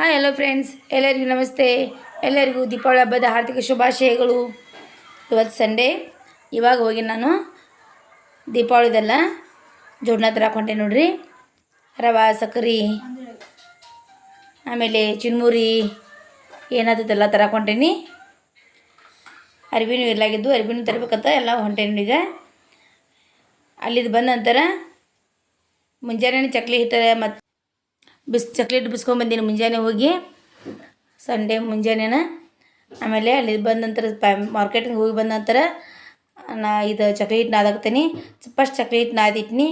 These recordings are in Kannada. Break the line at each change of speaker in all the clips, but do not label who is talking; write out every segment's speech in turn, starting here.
ಹಾಯ್ ಹಲೋ ಫ್ರೆಂಡ್ಸ್ ಎಲ್ಲರಿಗೂ ನಮಸ್ತೆ. ಎಲ್ಲರಿಗೂ ದೀಪಾವಳಿ ಹಬ್ಬದ ಆರ್ಥಿಕ ಶುಭಾಶಯಗಳು. ಇವತ್ತು ಸಂಡೇ ಇವಾಗ ಹೋಗಿ ನಾನು ದೀಪಾವಳಿದೆಲ್ಲ ಜೋಡ್ನ ಹತ್ರ ಹಾಕೊಂಡೆ ನೋಡ್ರಿ. ರವೆ, ಸಕ್ಕರೆ, ಆಮೇಲೆ ಚಿನ್ಮುರಿ ಏನಾದದೆಲ್ಲ ತರ ಹಾಕೊಂಡೇನಿ ಅರಿವಿನೂ ಇರಲಾಗಿದ್ದು ಅರಿವಿನೂ ತರಬೇಕಂತ ಎಲ್ಲ ಹೊಂಟೇನಿ ಈಗ. ಅಲ್ಲಿದ್ದು ಬಂದ ನಂತರ ಮುಂಜಾನೆ ಚಕ್ಲಿ ಹಿಟ್ಟರೆ ಮತ್ತು ಬಿಸ್ ಚಕ್ಲೇಟ್ ಬಿಸ್ಕೊಂಬಂದಿನಿ ಮುಂಜಾನೆ ಹೋಗಿ. ಸಂಡೇ ಮುಂಜಾನೆನ. ಆಮೇಲೆ ಅಲ್ಲಿ ಬಂದ ನಂತರ ಪ್ಯಾ ಮಾರ್ಕೆಟಿಗೆ ಹೋಗಿ ಬಂದ ನಂತರ ನಾ ಇದು ಚಕ್ಲಿ ಹಿಟ್ಟು ನಾದಾಕ್ತೀನಿ ಫಸ್ಟ್ ಚಕ್ಲಿ ಹಿಟ್ಟು ನಾದಿಟ್ನಿ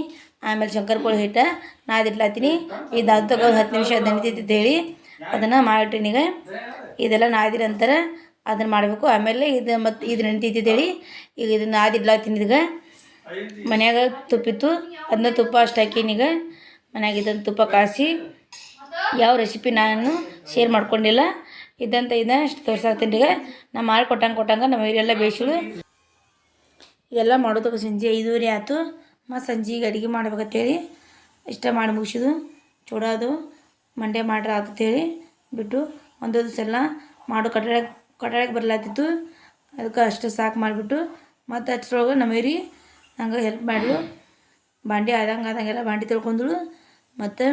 ಆಮೇಲೆ ಶಂಕರ್ಪೋಳಿ ಹಿಟ್ಟು ನಾದಿಟ್ಲಾತೀನಿ ಇದು ಅದು ತಗೊಂಡು ಹತ್ತು ನಿಮಿಷ ನೆನಿತೈತಿ ಹೇಳಿ ಅದನ್ನು ಮಾಡಿಟ್ಟಿನಿ ಈಗ ಇದೆಲ್ಲ ನಾದಿದ ನಂತರ ಅದನ್ನು ಮಾಡಬೇಕು. ಆಮೇಲೆ ಇದು ಮತ್ತು ಇದು ಹೇಳಿ ಈಗ ಇದನ್ನು ನಾದಿಡ್ಲಾತೀನಿ ಈಗ ಮನ್ಯಾಗ ತುಪ್ಪಿತ್ತು. ಅದನ್ನ ತುಪ್ಪ ಅಷ್ಟು ಹಾಕೀನಿ ಮನೆಯಾಗ ಇದನ್ನು ತುಪ್ಪ ಕಾಯಿಸಿ ಯಾವ ರೆಸಿಪಿ ನಾನು ಶೇರ್ ಮಾಡ್ಕೊಂಡಿಲ್ಲ. ಇದ್ದಂತ ಇದನ್ನ ಅಷ್ಟು ತೋರ್ಸಾಕ್ತೀನಿ ಈಗ ನಾ ಮಾಡಿ ಕೊಟ್ಟಂಗೆ ಕೊಟ್ಟಂಗೆ ನಮ್ಮ ಇವರೆಲ್ಲ ಬೇಯಿಸಿಳು ಇದೆಲ್ಲ ಮಾಡೋದಕ್ಕೆ ಸಂಜೆ ಐದೂವರೆ ಆಯ್ತು. ಮತ್ತು ಸಂಜೆಗೆ ಅಡುಗೆ ಮಾಡ್ಬೇಕಂತೇಳಿ. ಇಷ್ಟ ಮಾಡಿ ಮುಗಿಸಿದು ಚೂಡೋದು ಮಂಡೆ ಮಾಡ್ರೆ ಆತಂತೇಳಿ ಬಿಟ್ಟು ಒಂದು ದಿವಸ ಎಲ್ಲ ಮಾಡು ಕಟ್ಟಡ ಕಟ್ಟಡಕ್ಕೆ ಬರ್ಲಾತಿತ್ತು. ಅದಕ್ಕೆ ಅಷ್ಟು ಸಾಕು ಮಾಡಿಬಿಟ್ಟು ಮತ್ತು ಅಷ್ಟರೊಳಗೆ ನಮ್ಮ ಹಿರಿ ನಂಗೆ ಹೆಲ್ಪ್ ಮಾಡಲು. ಬಾಂಡಿ ಆದಂಗೆ ಆದಂಗೆಲ್ಲ ಬಾಂಡಿ ತೊಳ್ಕೊಂಡಳು. ಮತ್ತು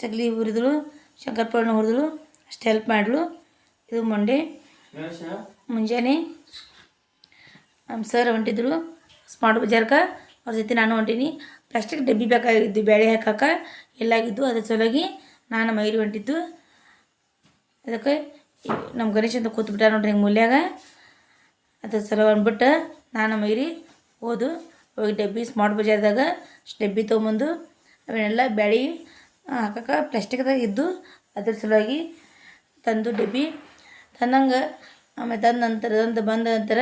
ಚಕ್ಲಿ ಹುರಿದಳು, ಶಂಕರಪೊಳನ ಹುರಿದಳು, ಅಷ್ಟು ಹೆಲ್ಪ್ ಮಾಡಲು ಇದು ಮಂಡೆ. ಮುಂಜಾನೆ ನಮ್ಮ ಸರ್ ಹೊಂಟಿದ್ರು. ಸ್ಮಾರ್ಟ್ ಬಜಾರ್ಗೆ ಅವ್ರ ಜೊತೆ ನಾನು ಹೊಂಟೀನಿ. ಪ್ಲಾಸ್ಟಿಕ್ ಡಬ್ಬಿ ಬೇಕಾಗಿದ್ದು ಬೇಳೆ ಹಾಕಕ್ಕೆ ಎಲ್ಲಾಗಿದ್ದು ಅದ್ರ ಸಲುವಾಗಿ ನಾನು ಮೈರಿ ಹೊಂಟಿದ್ದು. ಅದಕ್ಕೆ ನಮ್ಮ ಗಣೇಶ ಅಂತ ಕೂತ್ಬಿಟ್ಟ ನೋಡ್ರಿ ಹಿಂಗೆ ಮೂಲ್ಯಾಗ. ಅದ್ರ ಸಲ ಅಂದ್ಬಿಟ್ಟು ನಾನು ಮೈರಿ ಹೋದು. ಹೋಗಿ ಡಬ್ಬಿ ಸ್ಮಾರ್ಟ್ ಬಜಾರ್ದಾಗ ಡಬ್ಬಿ ತೊಗೊಂಬಂದು ಅವನ್ನೆಲ್ಲ ಬ್ಯಾಳಿ ಹಾಕಕ್ಕೆ ಪ್ಲಾಸ್ಟಿಕ್ದಾಗ ಇದ್ದು ಅದ್ರ ಸಲುವಾಗಿ ತಂದು ಡಬ್ಬಿ ತಂದಂಗೆ, ಆಮೇಲೆ ತಂದ ನಂತರ, ತಂದು ಬಂದ ನಂತರ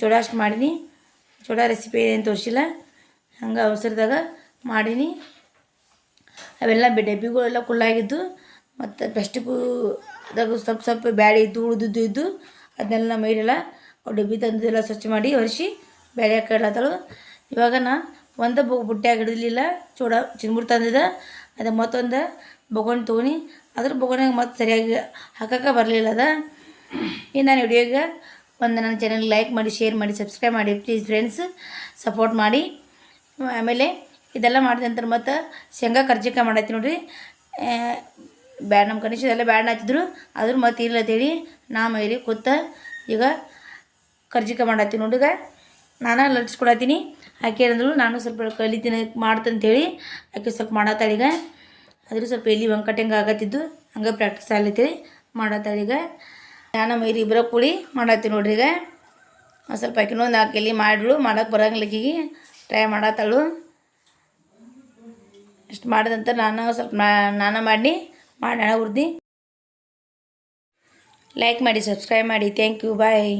ಚೂಡ ಅಷ್ಟು ಮಾಡೀನಿ. ಚೂಡ ರೆಸಿಪಿ ಏನು ತೋರಿಸಿಲ್ಲ, ಹಂಗೆ ಅವಸರದಾಗ ಮಾಡೀನಿ. ಅವೆಲ್ಲ ಡಬ್ಬಿಗಳೆಲ್ಲ ಕುಳ್ಳಾಗಿದ್ದು ಮತ್ತು ಪ್ಲಾಸ್ಟಿಕ್ಕು ಅದಾಗ ಸ್ವಲ್ಪ ಸ್ವಲ್ಪ ಬ್ಯಾಳೆ ಇದ್ದು, ಉಳಿದಿದ್ದು ಇದ್ದು ಅದನ್ನೆಲ್ಲ ಮೈಲೆಲ್ಲ ಡಬ್ಬಿ ತಂದೆಲ್ಲ ಸ್ವಚ್ಛ ಮಾಡಿ ಒರೆಸಿ ಬ್ಯಾಳೆ ಹಾಕಿಡ್ಲತ್ತಳು ಇವಾಗ ನಾ ಒಂದು ಬುಟ್ಟ್ಯಾಗ ಹಿಡಿದಿಲ್ಲ ಚೂಡ ಚಿನ್ಮುರಿ ತಂದಿದ್ದ ಅದು ಮತ್ತೊಂದು ಬೊಗಣ್ ತೊಗೊಂಡು ಅದ್ರ ಬೊಗೋಣ್ಯಾಗ ಮತ್ತೆ ಸರಿಯಾಗಿ ಹಾಕಕ್ಕೆ ಬರಲಿಲ್ಲ ಅದ. ಈ ನಾನು ವಿಡಿಯೋಗೆ ಒಂದು ನನ್ನ ಚಾನಲ್ ಲೈಕ್ ಮಾಡಿ ಶೇರ್ ಮಾಡಿ ಸಬ್ಸ್ಕ್ರೈಬ್ ಮಾಡಿ ಪ್ಲೀಸ್ ಫ್ರೆಂಡ್ಸ್ ಸಪೋರ್ಟ್ ಮಾಡಿ. ಆಮೇಲೆ ಇದೆಲ್ಲ ಮಾಡಿದ ನಂತರ ಮತ್ತು ಶೇಂಗಾ ಕರ್ಜಿಕಾಯಿ ಮಾಡೈತಿ ನೋಡಿರಿ. ಬ್ಯಾಡ್ ನಮ್ಮ ಕನಿಷ್ಠ ಎಲ್ಲ ಬ್ಯಾಡ್ ಹಾಕಿದ್ರು ಅದ್ರ ಮತ್ತೆ ಇಲ್ಲ ಅಂತೇಳಿ ನಾ ಮೈಲಿ ಕೂತ ಈಗ ಕರ್ಜಿಕಾಯಿ ಮಾಡತ್ತೀವಿ ನೋಡುಗ ನಾನು ಲಟ್ಸ್ಕೊಡತ್ತೀನಿ ಆಕೆ ಅಂದಳು ನಾನು ಸ್ವಲ್ಪ ಕಲಿತೀನಿ ಮಾಡ್ತಂತೇಳಿ, ಆಕೆ ಸ್ವಲ್ಪ ಮಾಡತ್ತಾಳೀಗ ಅದ್ರ ಸ್ವಲ್ಪ ಎಲ್ಲಿ ವಂಕಟಂಗೆ ಆಗತ್ತಿದ್ದು, ಹಂಗೆ ಪ್ರಾಕ್ಟೀಸ್ ಆಗ್ಲತ್ತೇಳಿ ಮಾಡತ್ತಾಳೀಗ ನಾನು ಮೈರಿ ಇಬ್ಬರ ಕೂಡಿ ಮಾಡತ್ತೀನಿ ನೋಡ್ರಿ ಈಗ. ಸ್ವಲ್ಪ ಆಕಿನೂ ಒಂದು ನಾಲ್ಕು ಎಲ್ಲಿ ಮಾಡಲು ಮಾಡೋಕೆ ಬರಂಗಿಲ್ಲ ಆಕಿಗೆ. ಟ್ರೈ ಮಾಡತ್ತಾಳು ಇಷ್ಟು ಮಾಡಿದಂತ ನಾನು ಸ್ವಲ್ಪ ನಾನು ಮಾಡಿ ಮಾಡೋಣ ಉರ್ದಿ. ಲೈಕ್ ಮಾಡಿ ಸಬ್ಸ್ಕ್ರೈಬ್ ಮಾಡಿ ಥ್ಯಾಂಕ್ ಯು ಬಾಯ್